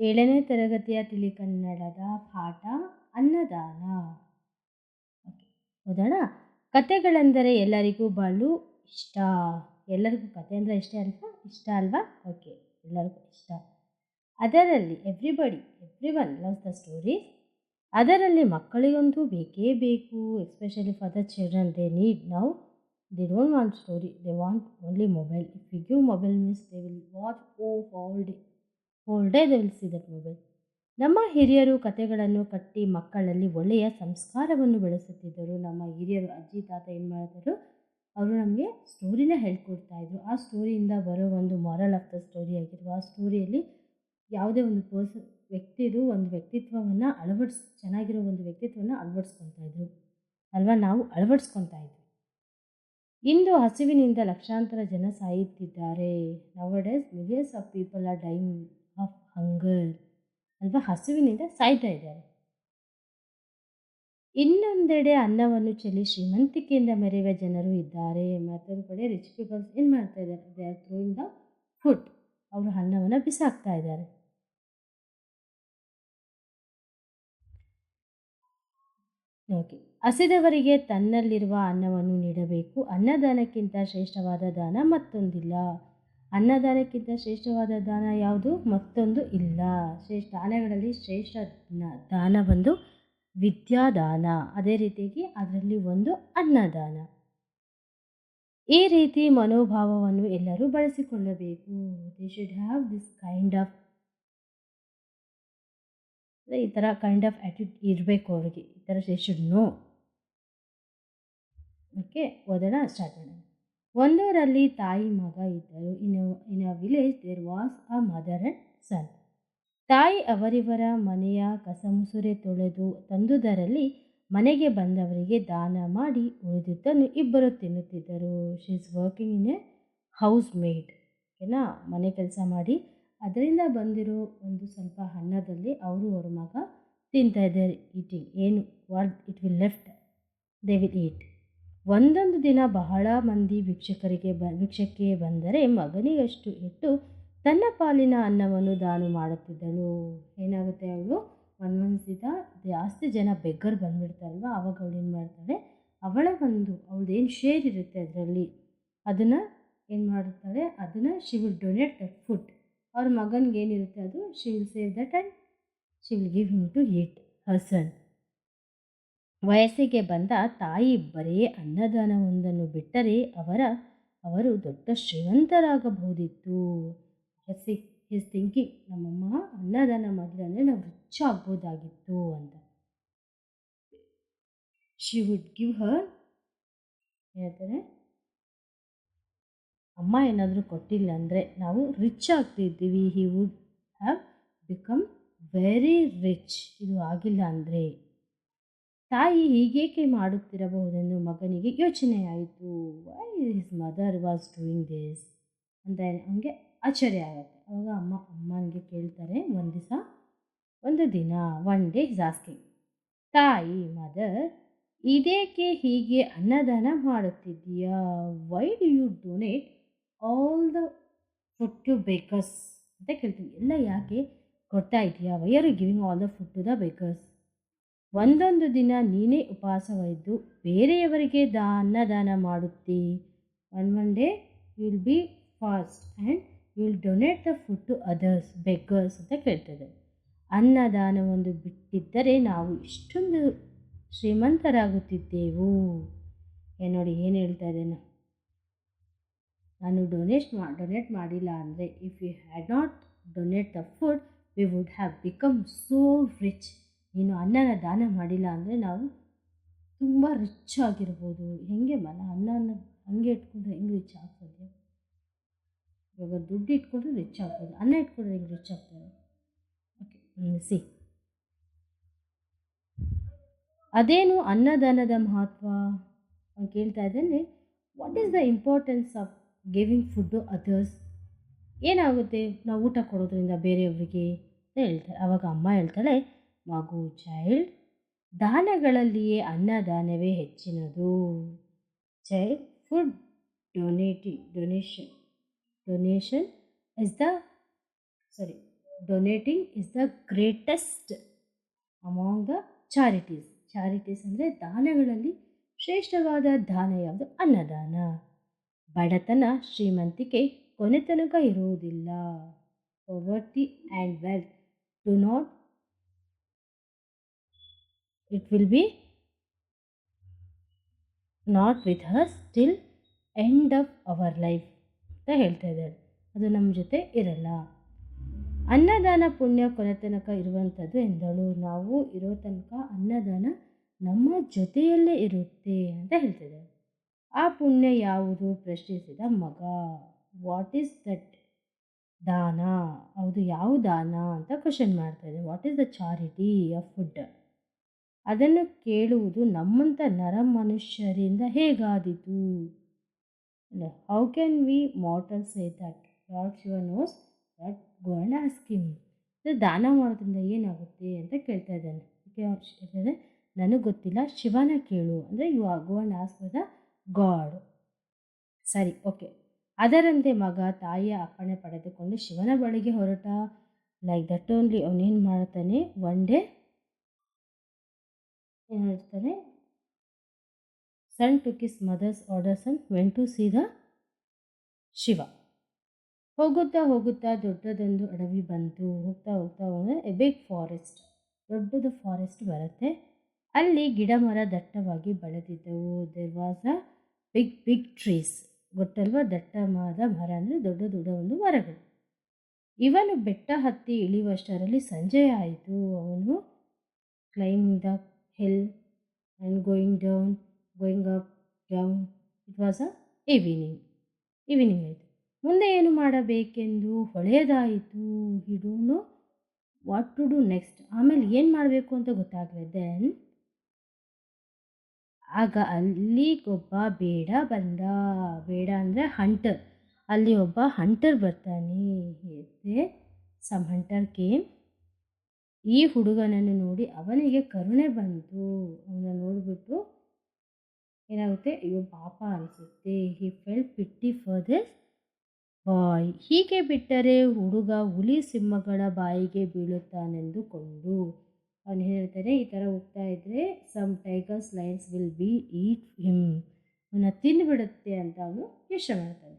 ಏಳನೇ ತರಗತಿಯ ತಿಳಿಕನ್ನಡದ ಪಾಠ ಅನ್ನದಾನ. ಓದೋಣ. ಕತೆಗಳೆಂದರೆ ಎಲ್ಲರಿಗೂ ಬಲು ಇಷ್ಟ. ಎಲ್ಲರಿಗೂ ಕತೆ ಅಂದರೆ ಇಷ್ಟ ಅಲ್ವಾ? ಇಷ್ಟ ಅಲ್ವಾ? ಓಕೆ, ಎಲ್ಲರಿಗೂ ಇಷ್ಟ. ಅದರಲ್ಲಿ everybody every one loves the stories ಅದರಲ್ಲಿ ಮಕ್ಕಳಿಗಂತೂ ಬೇಕೇ ಬೇಕು. Especially for the children they need now they don't want story they want only mobile if you give mobile means they will watch oh all day mobile ನಮ್ಮ ಹಿರಿಯರು ಕಥೆಗಳನ್ನು ಕಟ್ಟಿ ಮಕ್ಕಳಲ್ಲಿ ಒಳ್ಳೆಯ ಸಂಸ್ಕಾರವನ್ನು ಬೆಳೆಸುತ್ತಿದ್ದರು. ನಮ್ಮ ಹಿರಿಯರು ಅಜ್ಜಿ, ತಾತ ಏನು ಮಾಡಿದರು? ಅವರು ನಮಗೆ ಸ್ಟೋರಿನ ಹೇಳ್ಕೊಡ್ತಾ ಇದ್ರು. ಆ ಸ್ಟೋರಿಯಿಂದ ಬರೋ ಒಂದು ಮಾರಲ್ ಆಫ್ ದ ಸ್ಟೋರಿ ಆಗಿರುವ ಆ ಸ್ಟೋರಿಯಲ್ಲಿ ಯಾವುದೇ ಒಂದು ಪರ್ಸ ವ್ಯಕ್ತಿದು ಒಂದು ವ್ಯಕ್ತಿತ್ವವನ್ನು ಅಳವಡಿಸ್, ಚೆನ್ನಾಗಿರೋ ಒಂದು ವ್ಯಕ್ತಿತ್ವವನ್ನು ಅಳವಡಿಸ್ಕೊತಾ ಇದ್ರು. ಅಲ್ವಾ? ನಾವು ಅಳವಡಿಸ್ಕೊತಾ ಇದ್ವಿ. ಇಂದು ಹಸಿವಿನಿಂದ ಲಕ್ಷಾಂತರ ಜನ ಸಾಯುತ್ತಿದ್ದಾರೆ. Nowadays millions of people are dying of hunger ಅಲ್ವಾ? ಹಸುವಿನಿಂದ ಸಾಯ್ತಾ ಇದ್ದಾರೆ. ಇನ್ನೊಂದೆಡೆ ಅನ್ನವನ್ನು ಚೆಲ್ಲಿ ಶ್ರೀಮಂತಿಕೆಯಿಂದ ಮೆರೆಯುವ ಜನರು ಇದ್ದಾರೆ. ಮತ್ತೊಂದು ಕಡೆ ರಿಚ್ ಪೀಪಲ್ಸ್ ಏನು ಮಾಡ್ತಾ ಇದ್ದಾರೆ? They are throwing the food ಅವರು ಅನ್ನವನ್ನು ಬಿಸಾಕ್ತಾ ಇದ್ದಾರೆ. ಓಕೆ ಹಸಿದವರಿಗೆ ತನ್ನಲ್ಲಿರುವ ಅನ್ನವನ್ನು ನೀಡಬೇಕು. ಅನ್ನದಾನಕ್ಕಿಂತ ಶ್ರೇಷ್ಠವಾದ ದಾನ ಮತ್ತೊಂದಿಲ್ಲ. ಅನ್ನದಾನಕ್ಕಿಂತ ಶ್ರೇಷ್ಠವಾದ ದಾನ ಯಾವುದು? ಮತ್ತೊಂದು ಇಲ್ಲ. ಶ್ರೇಷ್ಠ ದಾನಗಳಲ್ಲಿ ಶ್ರೇಷ್ಠ ದಾನ ಬಂದು ವಿದ್ಯಾದಾನ. ಅದೇ ರೀತಿಯಾಗಿ ಅದರಲ್ಲಿ ಒಂದು ಅನ್ನದಾನ. ಈ ರೀತಿ ಮನೋಭಾವವನ್ನು ಎಲ್ಲರೂ ಬಳಸಿಕೊಳ್ಳಬೇಕು. They should have this kind of ಈ ಥರ ಕೈಂಡ್ ಆಫ್ ಆ್ಯಟಿಟ್ಯೂಡ್ ಇರಬೇಕು ಅವರಿಗೆ. ಈ ಥರ ದೇ ಶುಡ್ ನೋ ಓಕೆ ಓದೋಣ ಸ್ಟಾರ್ಟ್ ಮಾಡೋಣ. ಒಂದೂರಲ್ಲಿ ತಾಯಿ ಮಗ ಇದ್ದರು. In in a village there was a mother and son ತಾಯಿ ಅವರಿವರ ಮನೆಯ ಕಸಮುಸುರೆ ತೊಳೆದು ತಂದುದರಲ್ಲಿ ಮನೆಗೆ ಬಂದವರಿಗೆ ದಾನ ಮಾಡಿ ಉಳಿದಿದ್ದನ್ನು ಇಬ್ಬರು ತಿನ್ನುತ್ತಿದ್ದರು. She is working in a house maid ಓಕೆನಾ ಮನೆ ಕೆಲಸ ಮಾಡಿ. ಅದರಿಂದ ಬಂದಿರೋ ಒಂದು ಸ್ವಲ್ಪ ಅನ್ನದಲ್ಲಿ ಅವರು, ಅವ್ರ ಮಗ ತಿಂತಾ ಇದ್ದಾರೆ. ಈಟಿಂಗ್ ಏನು? What it will left they will eat ಒಂದೊಂದು ದಿನ ಬಹಳ ಮಂದಿ ಭಿಕ್ಷಕರಿಗೆ ಬ, ಭಿಕ್ಷಕ್ಕೆ ಬಂದರೆ ಮಗನಿಗಷ್ಟು ಇಟ್ಟು ತನ್ನ ಪಾಲಿನ ಅನ್ನವನ್ನು ದಾನ ಮಾಡುತ್ತಿದ್ದಳು. ಏನಾಗುತ್ತೆ ಅವಳು? ಒಂದೊಂದು ಜಾಸ್ತಿ ಜನ ಬೆಗ್ಗರ್ ಬಂದುಬಿಡ್ತಾರಲ್ವ? ಆವಾಗ ಅವಳು ಏನು ಮಾಡ್ತಾಳೆ? ಅವಳ ಒಂದು, ಅವಳದೇನು ಶೇರ್ ಇರುತ್ತೆ ಅದರಲ್ಲಿ, ಅದನ್ನು ಏನು ಮಾಡ್ತಾಳೆ ಅದನ್ನು she will donate that food ಅವ್ರ ಮಗನಿಗೆ ಏನಿರುತ್ತೆ ಅದು she will save that and she will give him to eat Hasan ವಯಸ್ಸಿಗೆ ಬಂದ ತಾಯಿ ಬರೀ ಅನ್ನದಾನವೊಂದನ್ನು ಬಿಟ್ಟರೆ ಅವರ, ಅವರು ದೊಡ್ಡ ಶ್ರೀಮಂತರಾಗಬಹುದಿತ್ತು. ಹಸಿ ಹಿಸ್ ಥಿಂಕಿಂಗ್ ನಮ್ಮಮ್ಮ ಅನ್ನದಾನ ಮಾಡಿದ್ರೆ ಅಂದರೆ ನಾವು ರಿಚ್ ಆಗ್ಬೋದಾಗಿತ್ತು ಅಂತ. ಶಿ ವುಡ್ ಗಿವ್ ಹರ್ ಹೇಳ್ತಾರೆ ಅಮ್ಮ ಏನಾದರೂ ಕೊಟ್ಟಿಲ್ಲ ಅಂದರೆ ನಾವು rich ಆಗ್ತಿದ್ದೀವಿ. He would have become very rich ಇದು ಆಗಿಲ್ಲ ಅಂದರೆ. ತಾಯಿ ಹೀಗೇಕೆ ಮಾಡುತ್ತಿರಬಹುದೆಂದು ಮಗನಿಗೆ ಯೋಚನೆ ಆಯಿತು why his mother was doing this ಅಂತ ಹಂಗೆ ಆಶ್ಚರ್ಯ ಆಗುತ್ತೆ. ಅವಾಗ ಅಮ್ಮ, ಅಮ್ಮನಿಗೆ ಕೇಳ್ತಾರೆ, ಒಂದು ದಿವಸ, ಒಂದು ದಿನ ಒನ್ ಡೇ ಇಸ್ ಆಸ್ಕಿಂಗ್ ತಾಯಿ ಮದರ್ ಇದೇಕೆ ಹೀಗೆ ಅನ್ನದಾನ ಮಾಡುತ್ತಿದ್ದೀಯಾ? Why do you donate all the food to beggars ಅಂತ ಕೇಳ್ತೀವಿ. ಎಲ್ಲ ಯಾಕೆ ಕೊಡ್ತಾ ಇದೆಯಾ? Why are you giving all the food to the beggars ಒಂದೊಂದು ದಿನ ನೀನೇ ಉಪವಾಸವಿದ್ದು ಬೇರೆಯವರಿಗೆ ದಾ ಅನ್ನದಾನ ಮಾಡುತ್ತಿ. One one day will be fast and will donate the food to others beggars ಅಂತ ಕೇಳ್ತದೆ. ಅನ್ನದಾನವೊಂದು ಬಿಟ್ಟಿದ್ದರೆ ನಾವು ಇಷ್ಟೊಂದು ಶ್ರೀಮಂತರಾಗುತ್ತಿದ್ದೆವು. ಏ ನೋಡಿ ಏನು ಹೇಳ್ತಾ ಇದ್ದೇನೆ ನಾನು? ಡೊನೇಟ್ ಮಾ ಡೊನೇಟ್ ಮಾಡಿಲ್ಲ ಅಂದರೆ if you had not donate the food we would have become so rich ನೀನು ಅನ್ನನ ದಾನ ಮಾಡಿಲ್ಲ ಅಂದರೆ ನಾವು ತುಂಬ ರಿಚ್ ಆಗಿರ್ಬೋದು. ಹೆಂಗೆ ಮನ ಅನ್ನನ ಹಂಗೆ ಇಟ್ಕೊಂಡ್ರೆ ಹೆಂಗೆ ರಿಚ್ ಆಗ್ತದೆ? ಇವಾಗ ದುಡ್ಡು ಇಟ್ಕೊಂಡ್ರೆ ರಿಚ್ ಆಗ್ಬೋದು ಅನ್ನ ಇಟ್ಕೊಂಡ್ರೆ ಹೆಂಗೆ ರಿಚ್ ಆಗ್ತದೆ? ಓಕೆ ಸಿ ಅದೇನು ಅನ್ನದಾನದ ಮಹತ್ವ? ಅವ್ನು ಕೇಳ್ತಾ ಇದ್ದಾನೆ what is the importance of giving food others ಏನಾಗುತ್ತೆ? ನಾವು ಊಟ ಕೊಡೋದ್ರಿಂದ ಬೇರೆಯವರಿಗೆ ಹೇಳ್ತಾರೆ. ಆವಾಗ ಅಮ್ಮ ಹೇಳ್ತಾಳೆ ಮಗು ಚೈಲ್ಡ್ ದಾನಗಳಲ್ಲಿಯೇ ಅನ್ನದಾನವೇ ಹೆಚ್ಚಿನದು. Child food donate, donation donation is the, sorry, donating is the greatest among the charities. Charities ಅಂದರೆ ದಾನಗಳಲ್ಲಿ ಶ್ರೇಷ್ಠವಾದ ದಾನ ಯಾವುದು? ಅನ್ನದಾನ. ಬಡತನ ಶ್ರೀಮಂತಿಕೆ ಕೊನೆತನಕ ಇರುವುದಿಲ್ಲ. Poverty and wealth do not it will be not with us till end of our life ಅಂತ ಹೇಳ್ತಾ ಇದ್ದಾರೆ. ಅದು ನಮ್ಮ ಜೊತೆ ಇರಲ್ಲ. ಅನ್ನದಾನ ಪುಣ್ಯ ಕೊನೆ ತನಕ ಇರುವಂಥದ್ದು ಎಂದಳು. ನಾವು ಇರೋ ತನಕ ಅನ್ನದಾನ ನಮ್ಮ ಜೊತೆಯಲ್ಲೇ ಇರುತ್ತೆ ಅಂತ ಹೇಳ್ತಿದ್ದಾರೆ ಆ ಪುಣ್ಯ ಯಾವುದು? ಪ್ರಶ್ನಿಸಿದ ಮಗ. ವಾಟ್ ಈಸ್ ದಟ್ ದಾನ ಹೌದು ಯಾವ ದಾನ ಅಂತ ಕ್ವಶನ್ ಮಾಡ್ತಾ ಇದೆ what is the charity of food ಅದನ್ನು ಕೇಳುವುದು ನಮ್ಮಂಥ ನರ ಮನುಷ್ಯರಿಂದ ಹೇಗಾದೀತು how can we mortal say that lord Shiva knows that go and ask him ದಾನ ಮಾಡೋದ್ರಿಂದ ಏನಾಗುತ್ತೆ ಅಂತ ಕೇಳ್ತಾ ಇದ್ದಾನೆ. ಹೇಳ್ತಾರೆ ನನಗೆ ಗೊತ್ತಿಲ್ಲ, ಶಿವನ ಕೇಳು. ಅಂದರೆ you are go and the god ಸರಿ ಓಕೆ ಅದರಂತೆ ಮಗ ತಾಯಿಯ ಅಪ್ಪಣೆ ಪಡೆದುಕೊಂಡು ಶಿವನ ಬಳಿಗೆ ಹೊರಟ. ಲೈಕ್ ದಟ್ ಓನ್ಲಿ ಅವನೇನು ಮಾಡ್ತಾನೆ? ಒನ್ ಡೇ ಏನು ಹೇಳ್ತಾರೆ son to kiss mother's order son went to see the Shiva ಹೋಗುತ್ತಾ ಹೋಗುತ್ತಾ ದೊಡ್ಡದೊಂದು ಅಡವಿ ಬಂತು. ಹೋಗ್ತಾ ಹೋಗ್ತಾ ಹೋದರೆ ಎ ಬಿಗ್ ಫಾರೆಸ್ಟ್ ದೊಡ್ಡದು ಫಾರೆಸ್ಟ್ ಬರುತ್ತೆ. ಅಲ್ಲಿ ಗಿಡ ಮರ ದಟ್ಟವಾಗಿ ಬೆಳೆದಿದ್ದವು. There was a big big trees ಗೊತ್ತಲ್ವ? ದಟ್ಟವಾದ ಮರ ಅಂದರೆ ದೊಡ್ಡ ದೊಡ್ಡ ಒಂದು ಮರಗಳು. ಇವನು ಬೆಟ್ಟ ಹತ್ತಿ ಇಳಿಯುವಷ್ಟರಲ್ಲಿ ಸಂಜೆ ಆಯಿತು. ಅವನು climb the and and going down going up It it was evening. Evening ಆಯಿತು ಮುಂದೆ ಏನು ಮಾಡಬೇಕೆಂದು ಹೊಳೆಯದಾಯಿತು ಹಿಡೋನು ವಾಟ್ ಟು ಡೂ ನೆಕ್ಸ್ಟ್ ಆಮೇಲೆ ಏನು ಮಾಡಬೇಕು ಅಂತ ಗೊತ್ತಾಗಲಿದೆ ದೆನ್ ಆಗ ಅಲ್ಲಿಗೊಬ್ಬ ಬೇಡ ಬಂದ. ಬೇಡ ಅಂದರೆ ಹಂಟರ್ ಅಲ್ಲಿ ಒಬ್ಬ ಹಂಟರ್ ಬರ್ತಾನೆ. ಸಮ್ ಹಂಟರ್ ಕೇಮ್ ಈ ಹುಡುಗನನ್ನು ನೋಡಿ ಅವನಿಗೆ ಕರುಣೆ ಬಂತು. ಅವನ ನೋಡಿಬಿಟ್ಟು ಏನಾಗುತ್ತೆ, ಅಯ್ಯೋ ಪಾಪ ಅನಿಸುತ್ತೆ he fell pity for this boy ಹೀಗೆ ಬಿಟ್ಟರೆ ಹುಡುಗ ಹುಲಿ ಸಿಂಹಗಳ ಬಾಯಿಗೆ ಬೀಳುತ್ತಾನೆಂದುಕೊಂಡು ಅವನು ಹೇಳ್ತಾನೆ, ಈ ಥರ ಹೋಗ್ತಾ ಇದ್ದರೆ some tigers lions will be eat him ಅವನ್ನ ತಿಂದುಬಿಡುತ್ತೆ ಅಂತ ಅವನು ಯೋಚನೆ ಮಾಡ್ತಾನೆ.